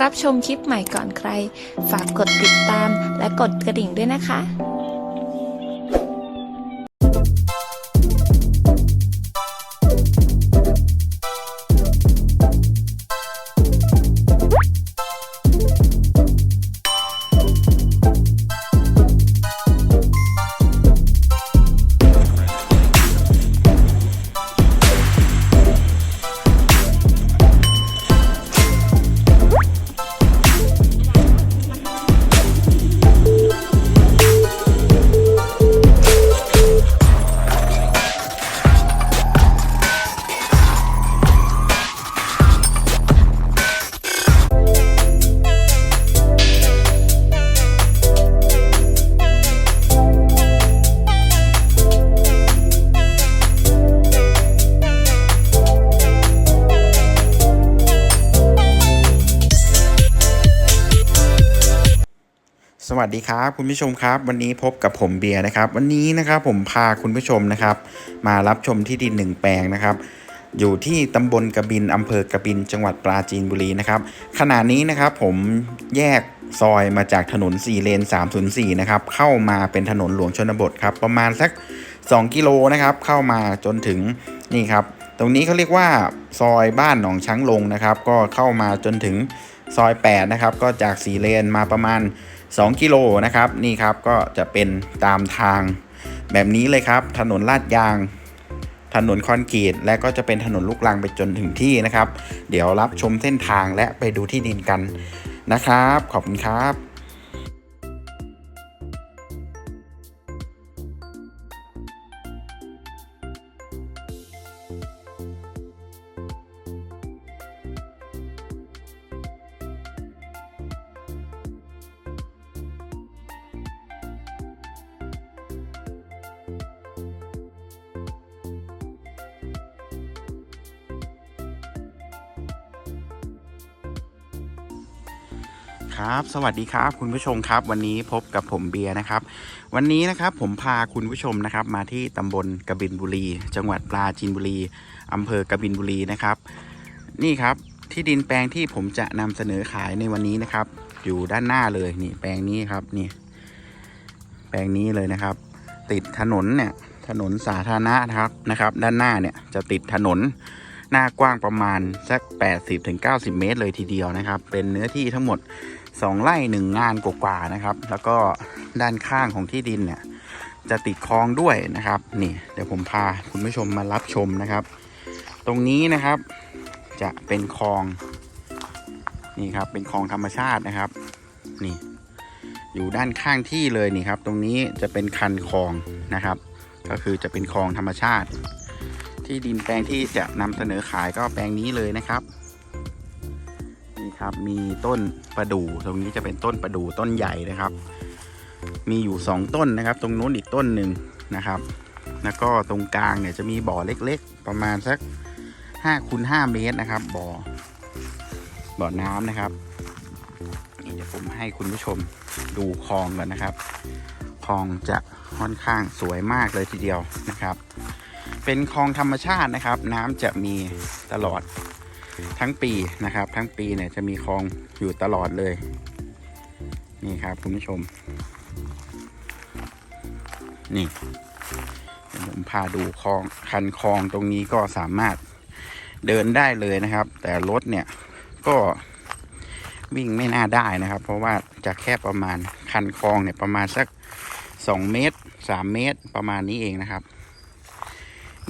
รับชมคลิปใหม่ก่อนใคร ฝากกดติดตามและกดกระดิ่งด้วยนะคะ วัสดีครับคุณผู้ชมครับ วันนี้พบกับผมเบียร์นะครับ วันนี้นะครับผมพาคุณผู้ชมนะครับ มารับชมที่ดินหนึ่งแปลงนะครับ อยู่ที่ตำบลกระบินอำเภอกระบิน จังหวัดปราจีนบุรีนะครับขณะนี้นะครับผมแยกซอยมาจากถนน 4 เลน 304 นะครับ เข้ามาเป็นถนนหลวงชนบทครับ ประมาณสัก 2 กิโลนะครับ เข้ามาจนถึงนี่ครับ ตรงนี้เขาเรียกว่าซอยบ้านหนองช้างลงนะครับ ก็เข้ามาจนถึงซอย 8 นะครับ ก็จาก 4 เลนมาประมาณ 2 กิโลนะครับนี่ครับก็จะเป็นตามทางแบบนี้เลยครับ ถนนลาดยาง ถนนคอนกรีตและก็จะเป็นถนนลูกรังไปจนถึงที่นะครับ เดี๋ยวรับชมเส้นทางและไปดูที่ดินกันนะครับ ขอบคุณครับ ครับ สวัสดีครับคุณผู้ชมครับ วันนี้พบกับผมเบียร์นะครับ วันนี้นะครับผมพาคุณผู้ชมนะครับ มาที่ตำบลกบินบุรี จังหวัดปราจีนบุรีอำเภอกบินบุรีนะครับ นี่ครับที่ดินแปลงที่ผมจะนำเสนอขายในวันนี้นะครับ อยู่ด้านหน้าเลยนี่แปลงนี้ครับนี่ แปลงนี้เลยนะครับ ติดถนนเนี่ยถนนสาธารณะนะครับนะครับ ด้านหน้าเนี่ยจะติดถนนหน้ากว้างประมาณสัก 80-90 เมตรเลยทีเดียวนะครับ เป็นเนื้อที่ทั้งหมด 2ไร่หนึ่งงานกว่าๆนะครับ แล้วก็ด้านข้างของที่ดินเนี่ย จะติดคลองด้วยนะครับ นี่ เดี๋ยวผมพาคุณผู้ชมมารับชมนะครับ ตรงนี้นะครับจะเป็นคลอง นี่ครับ เป็นคลองธรรมชาตินะครับ นี่ อยู่ด้านข้างที่เลยนี่ครับ ตรงนี้จะเป็นคันคลองนะครับ ก็คือจะเป็นคลองธรรมชาติ ที่ดินแปลงที่จะนำเสนอขายก็แปลงนี้เลยนะครับ ครับ มีต้นประดู่ตรงนี้จะเป็นต้นประดู่ต้นใหญ่นะครับ มีอยู่สองต้นนะครับ ตรงนู้นอีกต้นหนึ่งนะครับ แล้วก็ตรงกลางเนี่ยจะมีบ่อเล็กๆ ประมาณสักห้าคูณห้าเมตรนะครับ บ่อบ่อน้ำนะครับนี่เดี๋ยวผมให้คุณผู้ชมดูคลองกันนะครับคลองจะค่อนข้างสวยมากเลยทีเดียวนะครับ เป็นคลองธรรมชาตินะครับ น้ำจะมีตลอด ทั้งปีนะครับ ทั้งปีเนี่ยจะมีคลองอยู่ตลอดเลย นี่ครับคุณผู้ชม นี่ผมพาดูคลองคันคลองตรงนี้ก็สามารถเดินได้เลยนะครับ แต่รถเนี่ยก็วิ่งไม่น่าได้นะครับ เพราะว่าจะแค่ประมาณคันคลองเนี่ยประมาณสัก 2 เมตร 3 เมตรประมาณนี้เองนะครับ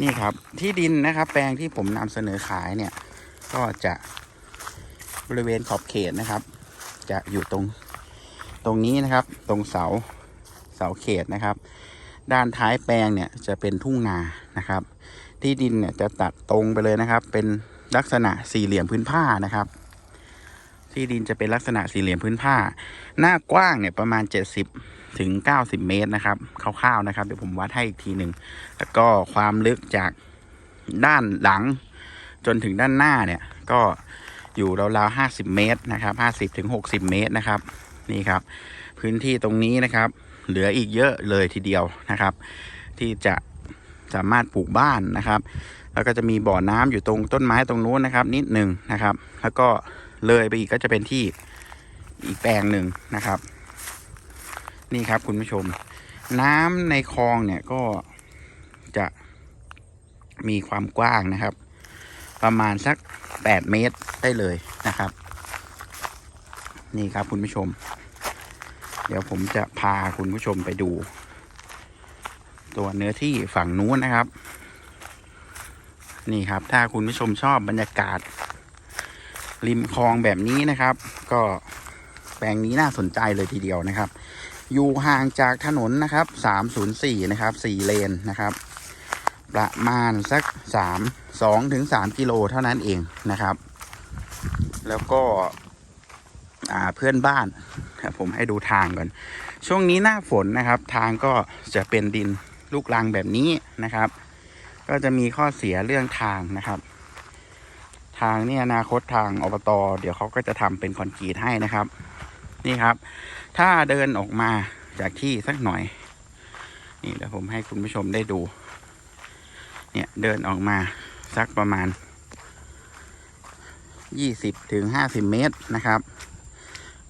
นี่ครับที่ดินนะครับ แปลงที่ผมนำเสนอขายเนี่ย ก็จะบริเวณขอบเขตนะครับ จะอยู่ตรงตรงนี้นะครับ ตรงเสาเสาเขตนะครับ ด้านท้ายแปลงเนี่ยจะเป็นทุ่งนานะครับ ที่ดินเนี่ยจะตัดตรงไปเลยนะครับ เป็นลักษณะสี่เหลี่ยมพื้นผ้านะครับ ที่ดินจะเป็นลักษณะสี่เหลี่ยมพื้นผ้า หน้ากว้างเนี่ยประมาณ 70ถึง90 เมตรนะครับคร่าวๆนะครับเดี๋ยวผมวัดให้อีกทีหนึ่งแล้วก็ความลึกจากด้านหลัง จนถึงด้านหน้าเนี่ย ก็อยู่ราวๆห้าสิบเมตรนะครับห้าสิบถึงหกสิบเมตรนะครับ นี่ครับ พื้นที่ตรงนี้นะครับ เหลืออีกเยอะเลยทีเดียวนะครับ ที่จะสามารถปลูกบ้านนะครับ แล้วก็จะมีบ่อน้ำอยู่ตรงต้นไม้ตรงนู้นนะครับ นิดหนึ่งนะครับ แล้วก็เลยไปอีกก็จะเป็นที่อีกแปลงหนึ่งนะครับ นี่ครับคุณผู้ชม น้ำในคลองเนี่ยก็จะมีความกว้างนะครับ ประมาณสัก 8 เมตรได้เลยนะครับ นี่ครับคุณผู้ชม เดี๋ยวผมจะพาคุณผู้ชมไปดู ตัวเนื้อที่ฝั่งนู้นนะครับ นี่ครับ ถ้าคุณผู้ชมชอบบรรยากาศ ริมคลองแบบนี้นะครับ ก็แปลงนี้น่าสนใจเลยทีเดียวนะครับ อยู่ห่างจากถนนนะครับ 304 นะครับ 4 เลนนะครับ ประมาณสัก3 2ถึง3กิโลเท่านั้นเองนะครับ แล้วก็เพื่อนบ้านผมให้ดูทางก่อน ช่วงนี้หน้าฝนนะครับ ทางก็จะเป็นดินลูกรังแบบนี้นะครับ ก็จะมีข้อเสียเรื่องทางนะครับ ทางเนี่ยอนาคตทางอบตเดี๋ยวเขาก็จะทำเป็นคอนกรีตให้นะครับ นี่ครับ ถ้าเดินออกมาจากที่สักหน่อย นี่เดี๋ยวผมให้คุณผู้ชมได้ดู เนี่ยเดินออกมาสักประมาณ 20ถึง50 เมตรนะครับ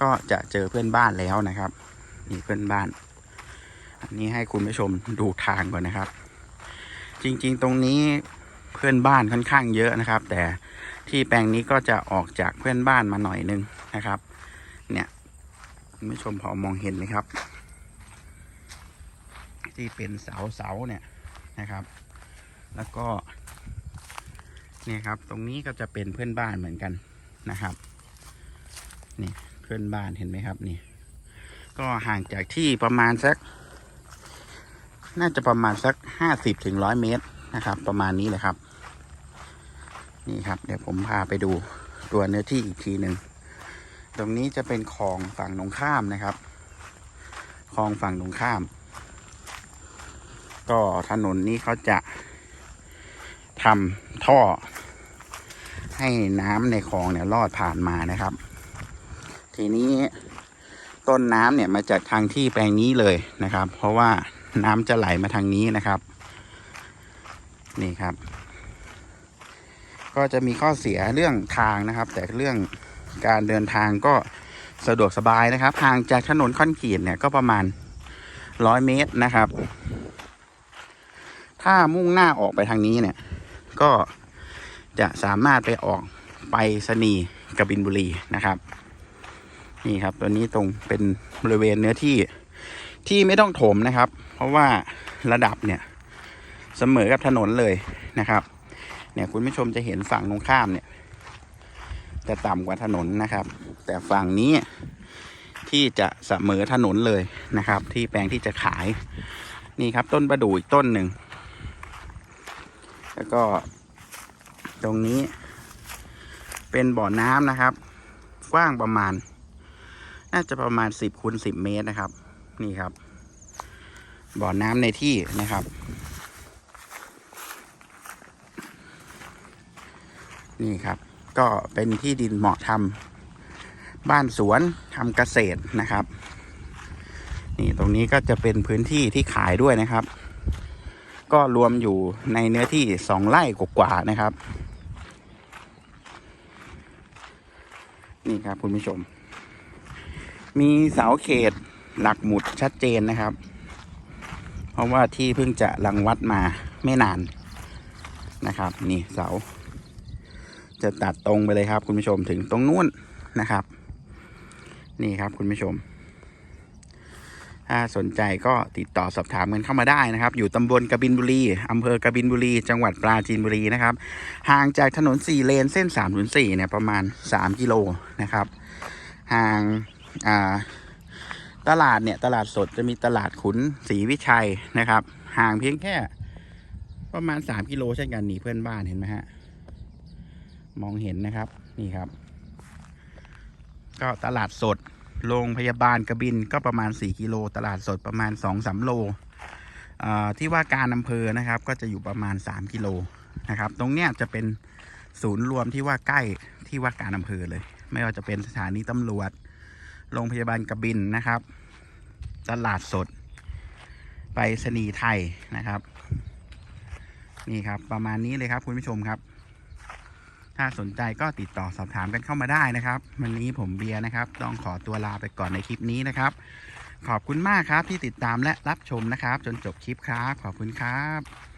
ก็จะเจอเพื่อนบ้านแล้วนะครับ นี่เพื่อนบ้าน อันนี้ให้คุณผู้ชมดูทางก่อนนะครับ จริงๆตรงนี้เพื่อนบ้านค่อนข้างเยอะนะครับ แต่ที่แปลงนี้ก็จะออกจากเพื่อนบ้านมาหน่อยนึงนะครับ เนี่ยคุณผู้ชมพอมองเห็นไหมครับ ที่เป็นเสาเสาๆเนี่ยนะครับ แล้วก็เนี่ยครับ ตรงนี้ก็จะเป็นเพื่อนบ้านเหมือนกันนะครับนี่เพื่อนบ้านเห็นไหมครับนี่ ก็ห่างจากที่ประมาณสัก น่าจะประมาณสักห้าสิบถึงร้อยเมตรนะครับ ประมาณนี้เลยครับ นี่ครับ เดี๋ยวผมพาไปดูตัวเนื้อที่อีกทีหนึ่งตรงนี้จะเป็นคลองฝั่งตรงข้ามนะครับคลองฝั่งตรงข้าม ก็ถนนนี้เขาจะ ทำท่อ ให้น้ำในคลองเนี่ยลอดผ่านมานะครับ ทีนี้ต้นน้ำเนี่ยมาจากทางที่แปลงนี้เลยนะครับ เพราะว่าน้ำจะไหลมาทางนี้นะครับ นี่ครับ ก็จะมีข้อเสียเรื่องทางนะครับ แต่เรื่องการเดินทางก็สะดวกสบายนะครับห่างจากถนนคอนกรีตเนี่ยก็ประมาณร้อยเมตรนะครับ ถ้ามุ่งหน้าออกไปทางนี้เนี่ย ก็จะสามารถไปออกไปสนีกบินบุรีนะครับ นี่ครับตัวนี้ตรงเป็นบริเวณเนื้อที่ที่ไม่ต้องถมนะครับ เพราะว่าระดับเนี่ยเสมอกับถนนเลยนะครับ เนี่ยคุณผู้ชมจะเห็นฝั่งตรงข้ามเนี่ย จะต่ำกว่าถนนนะครับ แต่ฝั่งนี้ที่จะเสมอถนนเลยนะครับ ที่แปลงที่จะขาย นี่ครับต้นประดู่อีกต้นหนึ่ง แล้วก็ ตรงนี้ เป็นบ่อน้ำนะครับกว้างประมาณ น่าจะประมาณสิบคูณสิบเมตรนะครับ นี่ครับ บ่อน้ำในที่นะครับ นี่ครับ ก็เป็นที่ดินเหมาะทำบ้านสวนทำเกษตรนะครับ นี่ตรงนี้ก็จะเป็นพื้นที่ที่ขายด้วยนะครับ ก็รวมอยู่ในเนื้อที่สองไร่กว่าๆนะครับ นี่ครับคุณผู้ชม มีเสาเขตหลักหมุดชัดเจนนะครับ เพราะว่าที่เพิ่งจะรังวัดมาไม่นานนะครับ นี่เสา จะตัดตรงไปเลยครับ คุณผู้ชมถึงตรงนู้นนะครับ นี่ครับคุณผู้ชม ถ้าสนใจก็ติดต่อสอบถามกันเข้ามาได้นะครับ อยู่ตำบลกบินบุรีอำเภอกบินบุรี จังหวัดปราจีนบุรีนะครับ ห่างจากถนน 4 เลนเส้น 304 เนี่ยประมาณ 3 กิโลนะครับ ห่างาตลาดเนี่ยตลาดสดจะมีตลาดขุนศรีวิชัยนะครับ ห่างเพียงแค่ประมาณ 3 กิโลเช่นกันหนีเพื่อนบ้านเห็นไหมฮะ มองเห็นนะครับนี่ครับ ก็ตลาดสด โรงพยาบาลกระบินก็ประมาณ 4 กิโล ตลาดสดประมาณ 2-3 โลที่ว่าการอำเภอนะครับก็จะอยู่ประมาณ 3 กิโลนะครับ ตรงเนี้ยจะเป็นศูนย์รวมที่ว่าใกล้ที่ว่าการอำเภอเลย ไม่ว่าจะเป็นสถานีตำรวจ โรงพยาบาลกระบินนะครับ ตลาดสด ไปสนีไทยนะครับ นี่ครับประมาณนี้เลยครับคุณผู้ชมครับ ถ้าสนใจก็ติดต่อสอบถามกันเข้ามาได้นะครับ วันนี้ผมเบียร์นะครับ ต้องขอตัวลาไปก่อนในคลิปนี้นะครับ ขอบคุณมากครับที่ติดตามและรับชมนะครับ จนจบคลิปครับ ขอบคุณครับ